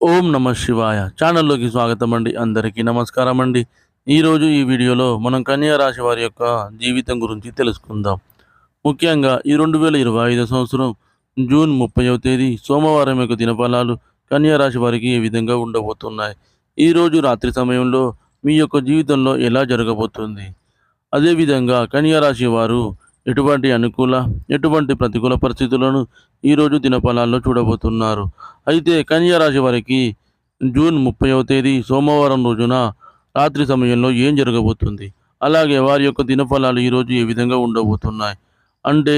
ఓం నమ శివాయ. ఛానల్లోకి స్వాగతం అండి. అందరికీ నమస్కారం అండి. ఈరోజు ఈ వీడియోలో మనం కన్యా రాశి వారి యొక్క జీవితం గురించి తెలుసుకుందాం. ముఖ్యంగా ఈ రెండు వేల ఇరవై ఐదు సంవత్సరం జూన్ ముప్పైవ తేదీ సోమవారం యొక్క దినఫలాలు కన్యా రాశి వారికి ఏ విధంగా ఉండబోతున్నాయి? ఈరోజు రాత్రి సమయంలో మీ యొక్క జీవితంలో ఎలా జరగబోతుంది? అదేవిధంగా కన్యా రాశి వారు ఎటువంటి అనుకూల ఎటువంటి ప్రతికూల పరిస్థితులను ఈరోజు దినఫలాల్లో చూడబోతున్నారు. అయితే కన్యారాశి వారికి జూన్ ముప్పైవ తేదీ సోమవారం రోజున రాత్రి సమయంలో ఏం జరగబోతుంది? అలాగే వారి యొక్క దినఫలాలు ఈరోజు ఏ విధంగా ఉండబోతున్నాయి? అంటే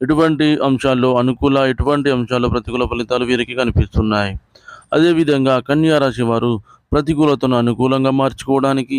ఎటువంటి అంశాల్లో అనుకూల ఎటువంటి అంశాల్లో ప్రతికూల ఫలితాలు వీరికి కనిపిస్తున్నాయి? అదేవిధంగా కన్యారాశి వారు ప్రతికూలతను అనుకూలంగా మార్చుకోవడానికి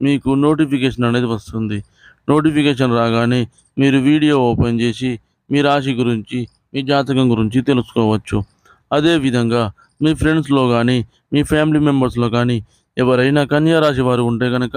మీకు నోటిఫికేషన్ అనేది వస్తుంది. నోటిఫికేషన్ రాగానే మీరు వీడియో ఓపెన్ చేసి మీ రాశి గురించి మీ జాతకం గురించి తెలుసుకోవచ్చు. అదేవిధంగా మీ ఫ్రెండ్స్లో కానీ మీ ఫ్యామిలీ మెంబర్స్లో కానీ ఎవరైనా కన్యా రాశి వారు ఉంటే కనుక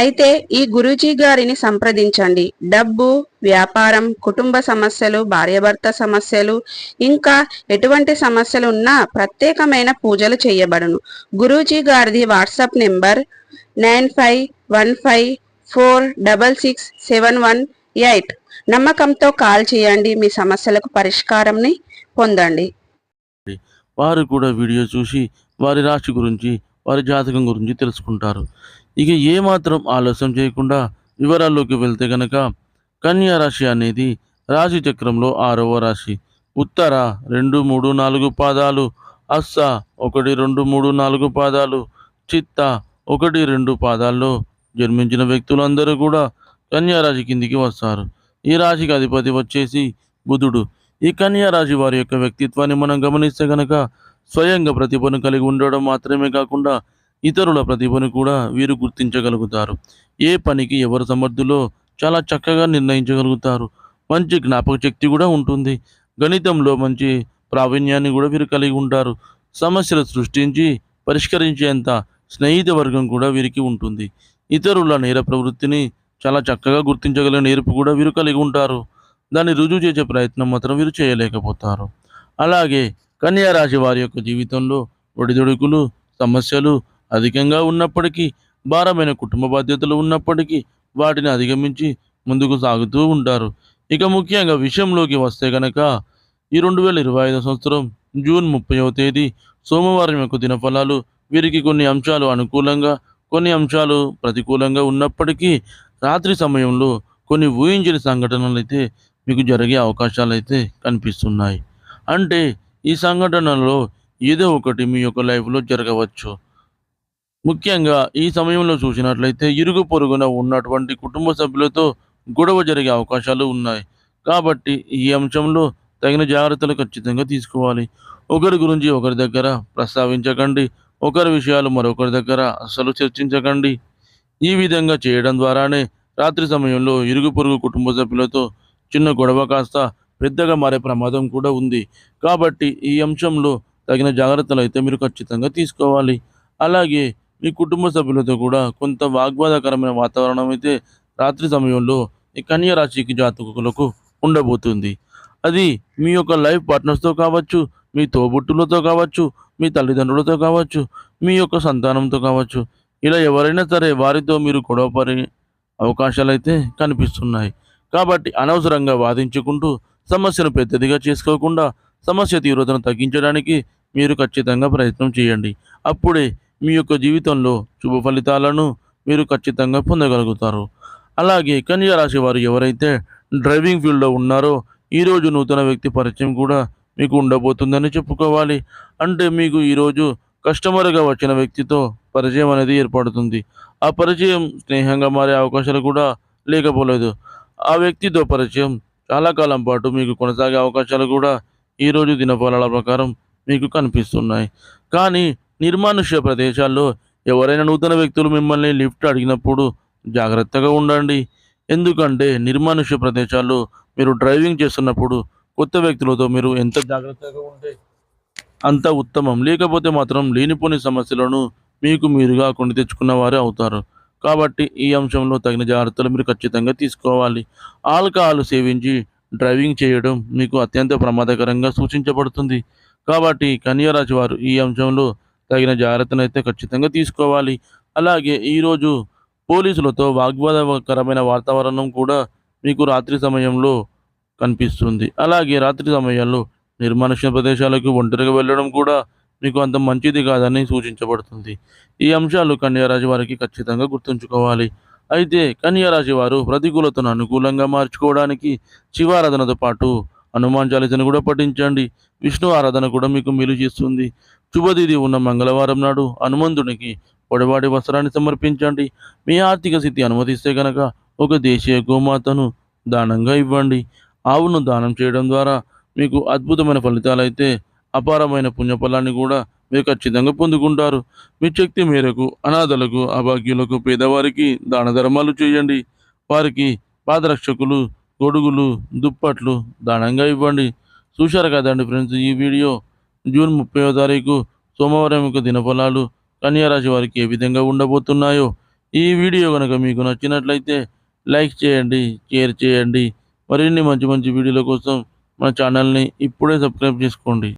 అయితే ఈ గురూజీ గారిని సంప్రదించండి. డబ్బు వ్యాపారం కుటుంబ సమస్యలు భార్యాభర్త సమస్యలు ఇంకా ఎటువంటి సమస్యలు ఉన్నా ప్రత్యేకమైన పూజలు చేయబడును. గురూజీ గారిది WhatsApp number nine five one five four double six seven one eight. నమ్మకంతో కాల్ చేయండి మీ సమస్యలకు పరిష్కారంని పొందండి. వారు కూడా వీడియో చూసి వారి రాశి గురించి వారి జాతకం గురించి తెలుసుకుంటారు. ఇక ఏమాత్రం ఆలస్యం చేయకుండా వివరాల్లోకి వెళ్తే గనక కన్యా రాశి అనేది రాశి చక్రంలో ఆరవ రాశి. ఉత్తర రెండు మూడు నాలుగు పాదాలు అస్స ఒకటి రెండు మూడు నాలుగు పాదాలు చిత్త ఒకటి రెండు పాదాల్లో జన్మించిన వ్యక్తులందరూ కూడా కన్యా రాశి కిందికి వస్తారు. ఈ రాశికి అధిపతి వచ్చేసి బుధుడు. ఈ కన్యా రాశి వారి యొక్క వ్యక్తిత్వాన్ని మనం గమనిస్తే గనక స్వయంగా ప్రతిభను కలిగి ఉండడం మాత్రమే కాకుండా ఇతరుల ప్రతిభను కూడా వీరు గుర్తించగలుగుతారు. ఏ పనికి ఎవరు సమర్థులో చాలా చక్కగా నిర్ణయించగలుగుతారు. మంచి జ్ఞాపక శక్తి కూడా ఉంటుంది. గణితంలో మంచి ప్రావీణ్యాన్ని కూడా వీరు కలిగి ఉంటారు. సమస్యలు సృష్టించి పరిష్కరించేంత స్నేహిత వర్గం కూడా వీరికి ఉంటుంది. ఇతరుల నేర ప్రవృత్తిని చాలా చక్కగా గుర్తించగల నేర్పు కూడా వీరు కలిగి ఉంటారు. దాన్ని రుజువు చేసే ప్రయత్నం మాత్రం వీరు చేయలేకపోతారు. అలాగే కన్యా రాశి వారి యొక్క జీవితంలో ఒడిదుడుకులు సమస్యలు అధికంగా ఉన్నప్పటికీ భారమైన కుటుంబ బాధ్యతలు ఉన్నప్పటికీ వాటిని అధిగమించి ముందుకు సాగుతూ ఉంటారు. ఇక ముఖ్యంగా విషయంలోకి వస్తే కనుక ఈ రెండు వేల ఇరవై ఐదో సంవత్సరం జూన్ ముప్పైవ తేదీ సోమవారం యొక్క దినఫలాలు వీరికి కొన్ని అంశాలు అనుకూలంగా కొన్ని అంశాలు ప్రతికూలంగా ఉన్నప్పటికీ రాత్రి సమయంలో కొన్ని ఊహించని సంఘటనలు అయితే మీకు జరిగే అవకాశాలు అయితే కనిపిస్తున్నాయి. అంటే ఈ సంఘటనలో ఏదో ఒకటి మీ యొక్క లైఫ్లో జరగవచ్చు. ముఖ్యంగా ఈ సమయంలో చూసినట్లయితే ఇరుగు పొరుగున ఉన్నటువంటి కుటుంబ సభ్యులతో గొడవ జరిగే అవకాశాలు ఉన్నాయి. కాబట్టి ఈ అంశంలో తగిన జాగ్రత్తలు ఖచ్చితంగా తీసుకోవాలి. ఒకరి గురించి ఒకరి దగ్గర ప్రస్తావించకండి. ఒకరి విషయాలు మరొకరి దగ్గర అస్సలు చర్చించకండి. ఈ విధంగా చేయడం ద్వారానే రాత్రి సమయంలో ఇరుగు పొరుగు కుటుంబ సభ్యులతో చిన్న గొడవ కాస్త పెద్దగా మారే ప్రమాదం కూడా ఉంది. కాబట్టి ఈ అంశంలో తగిన జాగ్రత్తలు అయితే మీరు ఖచ్చితంగా తీసుకోవాలి. అలాగే మీ కుటుంబ సభ్యులతో కూడా కొంత వాగ్వాదకరమైన వాతావరణం అయితే రాత్రి సమయంలో ఈ కన్యా రాశికి జాతకులకు ఉండబోతుంది. అది మీ యొక్క లైఫ్ పార్ట్నర్స్తో కావచ్చు మీ తోబుట్టులతో కావచ్చు మీ తల్లిదండ్రులతో కావచ్చు మీ యొక్క సంతానంతో కావచ్చు ఇలా ఎవరైనా సరే వారితో మీరు గొడవపడే అవకాశాలు అయితే కనిపిస్తున్నాయి. కాబట్టి అనవసరంగా వాదించుకుంటూ సమస్యను పెద్దదిగా చేసుకోకుండా సమస్య తీవ్రతను తగ్గించడానికి మీరు ఖచ్చితంగా ప్రయత్నం చేయండి. అప్పుడే మీ యొక్క జీవితంలో శుభ ఫలితాలను మీరు ఖచ్చితంగా పొందగలుగుతారు. అలాగే కన్యా రాశి వారు ఎవరైతే డ్రైవింగ్ ఫీల్డ్లో ఉన్నారో ఈరోజు నూతన వ్యక్తి పరిచయం కూడా మీకు ఉండబోతుందని చెప్పుకోవాలి. అంటే మీకు ఈరోజు కస్టమర్గా వచ్చిన వ్యక్తితో పరిచయం అనేది ఏర్పడుతుంది. ఆ పరిచయం స్నేహంగా మారే అవకాశాలు కూడా లేకపోలేదు. ఆ వ్యక్తితో పరిచయం చాలా కాలం పాటు మీకు కొనసాగే అవకాశాలు కూడా ఈరోజు దినఫలాల ప్రకారం మీకు కనిపిస్తున్నాయి. కానీ నిర్మానుష్య ప్రదేశాల్లో ఎవరైనా నూతన వ్యక్తులు మిమ్మల్ని లిఫ్ట్ అడిగినప్పుడు జాగ్రత్తగా ఉండండి. ఎందుకంటే నిర్మానుష్య ప్రదేశాల్లో మీరు డ్రైవింగ్ చేస్తున్నప్పుడు కొత్త వ్యక్తులతో మీరు ఎంత జాగ్రత్తగా ఉంటే అంత ఉత్తమం. లేకపోతే మాత్రం లేనిపోని సమస్యలను మీకు మీరుగా కొని తెచ్చుకున్న వారే అవుతారు. కాబట్టి ఈ అంశంలో తగిన జాగ్రత్తలు మీరు ఖచ్చితంగా తీసుకోవాలి. ఆల్కహాల్ సేవించి డ్రైవింగ్ చేయడం మీకు అత్యంత ప్రమాదకరంగా సూచించబడుతుంది. కాబట్టి కన్యరాశి వారు ఈ అంశంలో తగిన జాగ్రత్తను అయితే ఖచ్చితంగా తీసుకోవాలి. అలాగే ఈరోజు పోలీసులతో వాగ్వాదకరమైన వాతావరణం కూడా మీకు రాత్రి సమయంలో కనిపిస్తుంది. అలాగే రాత్రి సమయంలో నిర్మానుష్య ప్రదేశాలకు ఒంటరిగా వెళ్ళడం కూడా మీకు అంత మంచిది కాదని సూచించబడుతుంది. ఈ అంశాలు కన్యారాశి వారికి ఖచ్చితంగా గుర్తుంచుకోవాలి. అయితే కన్యారాశి వారు ప్రతికూలతను అనుకూలంగా మార్చుకోవడానికి శివారాధనతో పాటు హనుమాన్ చాలీసను కూడా పఠించండి. విష్ణు ఆరాధన కూడా మీకు మేలు చేస్తుంది. శుభతిథి ఉన్న మంగళవారం నాడు హనుమంతునికి పొడవాటి వస్త్రాన్ని సమర్పించండి. మీ ఆర్థిక స్థితి అనుమతిస్తే కనుక ఒక దేశీయ గోమాతను దానంగా ఇవ్వండి. ఆవును దానం చేయడం ద్వారా మీకు అద్భుతమైన ఫలితాలు అయితే అపారమైన పుణ్యఫలాన్ని కూడా మీరు ఖచ్చితంగా పొందుకుంటారు. మీ శక్తి మేరకు అనాథలకు అభాగ్యులకు పేదవారికి దాన ధర్మాలు చేయండి. వారికి పాదరక్షకులు గొడుగులు దుప్పట్లు దానంగా ఇవ్వండి. చూశారు కదండి ఫ్రెండ్స్ ఈ వీడియో జూన్ ముప్పైవ తారీఖు సోమవారం యొక్క దినఫలాలు కన్యారాశి వారికి ఏ విధంగా ఉండబోతున్నాయో. ఈ వీడియో కనుక మీకు నచ్చినట్లయితే లైక్ చేయండి షేర్ చేయండి. మరిన్ని మంచి మంచి వీడియోల కోసం మన ఛానల్ని ఇప్పుడే సబ్స్క్రైబ్ చేసుకోండి.